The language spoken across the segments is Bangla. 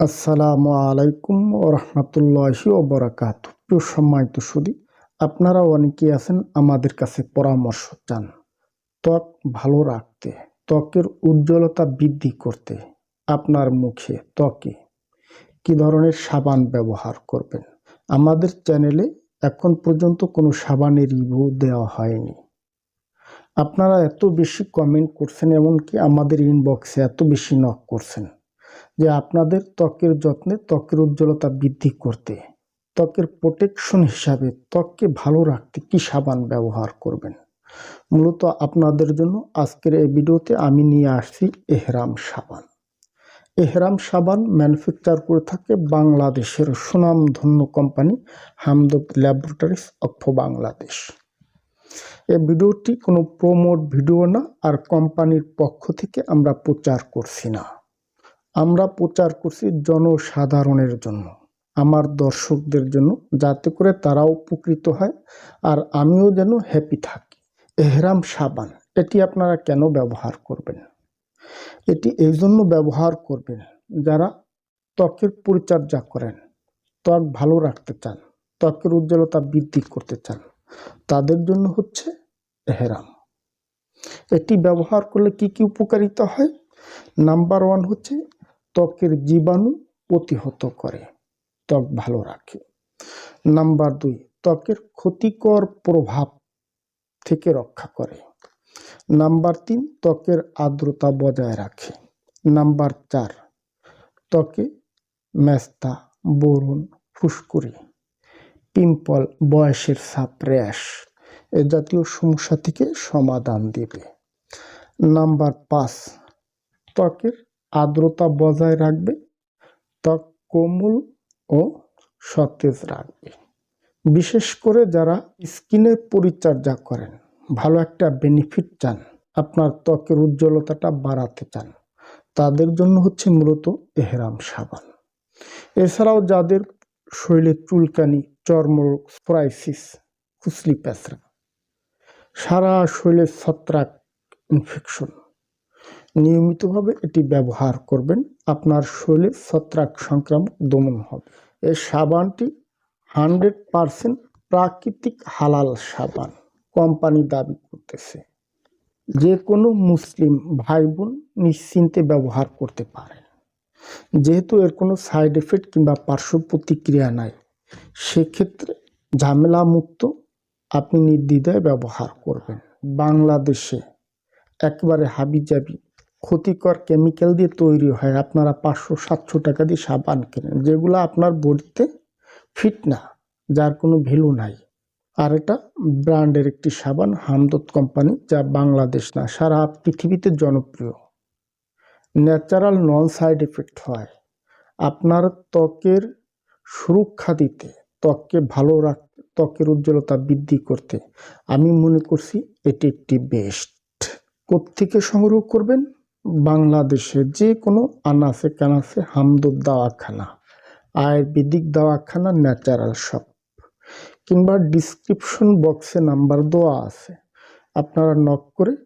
আসসালামু আলাইকুম রহমতুল্লাহি ওবরাকাত প্রিয় সম্মানিত সুদী আপনারা অনেকে আছেন আমাদের কাছে পরামর্শ চান। ত্বক ভালো রাখতে, ত্বকের উজ্জ্বলতা বৃদ্ধি করতে আপনার মুখে ত্বকে কি ধরনের সাবান ব্যবহার করবেন? আমাদের চ্যানেলে এখন পর্যন্ত কোনো সাবানের রিভিউ দেওয়া হয়নি। আপনারা এত বেশি কমেন্ট করছেন, এমনকি আমাদের ইনবক্সে এত বেশি নক করছেন। যে আপনাদের ত্বকের যত্নে ত্বকের উজ্জ্বলতা বৃদ্ধি করতে, ত্বকের প্রোটেকশন হিসাবে ত্বককে ভালো রাখতে কি সাবান ব্যবহার করবেন? মূলত আপনাদের জন্য আজকের এই ভিডিওতে আমি নিয়ে আসছি এহরাম সাবান। এহরাম সাবান ম্যানুফ্যাকচার করে থাকে বাংলাদেশের সুনামধন্য company Hamdard laboratories of Bangladesh. এই ভিডিওটি কোনো প্রমোট ভিডিও না, আর কোম্পানির পক্ষ থেকে আমরা প্রচার করছি না। আমরা প্রচার করছি জনসাধারণের জন্য, আমার দর্শকদের জন্য, যাতে করে তারাও উপকৃত হয় আর আমিও যেন হ্যাপি থাকি। এহরাম সাবান, এটি আপনারা কেন ব্যবহার করবেন? এটি এই জন্য ব্যবহার করবেন যারা ত্বকের পরিচর্যা করেন, ত্বক ভালো রাখতে চান, ত্বকের উজ্জ্বলতা বৃদ্ধি করতে চান, তাদের জন্য হচ্ছে এহরাম। এটি ব্যবহার করলে কি কি উপকারিতা হয়? নাম্বার ওয়ান হচ্ছে ত্বকের জীবাণু প্রতিহত করে। ত্বক ভালো রাখে। নাম্বার দুই, ত্বকের ক্ষতিকর প্রভাব থেকে রক্ষা করে। নাম্বার তিন, ত্বকের আর্দ্রতা বজায় রাখে। নাম্বার চার, ত্বকে মেস্তা বরুণ ফুসকুড়ি, পিম্পল, বয়সের সাপ র্যাশ এ জাতীয় সমস্যা থেকে সমাধান দেবে। নাম্বার পাঁচ, ত্বকের আর্দ্রতা বজায় রাখবে, ত্বক কোমল ও সতেজ রাখবে। বিশেষ করে যারা স্কিনের পরিচর্যা করেন, ভালো একটা বেনিফিট চান, আপনার ত্বকের উজ্জ্বলতাটা বাড়াতে চান, তাদের জন্য হচ্ছে মূলত এহরাম সাবান। এছাড়াও যাদের শরীরে চুলকানি, চর্মরোগ, স্প্রাইসিস, খুসলি প্যাঁচড়া, সারা শরীরে ছত্রাক ইনফেকশন নিয়মিতভাবে এটি ব্যবহার করবেন, আপনার শরীরে ছত্রাক সংক্রামক দমন হবে। এই সাবানটি হান্ড্রেড পারসেন্ট প্রাকৃতিক হালাল সাবান, কোম্পানি দাবি করতেছে। যে কোনো মুসলিম ভাই বোন নিশ্চিন্তে ব্যবহার করতে পারেন। যেহেতু এর কোনো সাইড এফেক্ট কিংবা পার্শ্ব প্রতিক্রিয়া নাই, সেক্ষেত্রে ঝামেলা মুক্ত আপনি নির্দ্বিধায় ব্যবহার করবেন। বাংলাদেশে একেবারে হাবিজাবি ক্ষতিকর কেমিক্যাল দিয়ে তৈরি হয়। আপনারা পাঁচশো, সাতশো টাকা দিয়ে সাবান কেনেন। যেগুলো আপনার বডিতে ফিট না, যার কোনো ভ্যালু নাই। আর এটা ব্র্যান্ডের একটি সাবান হামদত কোম্পানি, যা বাংলাদেশ না, সারা পৃথিবীতে জনপ্রিয়। ন্যাচারাল নন সাইড এফেক্ট হয়। আপনার ত্বকের সুরক্ষা দিতে, ত্বককে ভালো রাখতে ত্বকের উজ্জ্বলতা বৃদ্ধি করতে। আমি মনে করছি এটি একটি বেস্ট কোত্থেকে সংগ্রহ করবেন? বাংলাদেশে যে কোনো আনাসে কানাসে হামদুদ দাওয়াখানা, আয়ুর্বেদিক দাওয়াখানা, ন্যাচারাল শপ। কিংবা ডিসক্রিপশন বক্সে নাম্বার দেওয়া আছে। আপনারা নক করে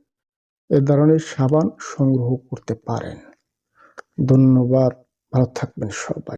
এ ধরনের সাবান সংগ্রহ করতে পারেন। ধন্যবাদ, ভালো থাকবেন সবাই।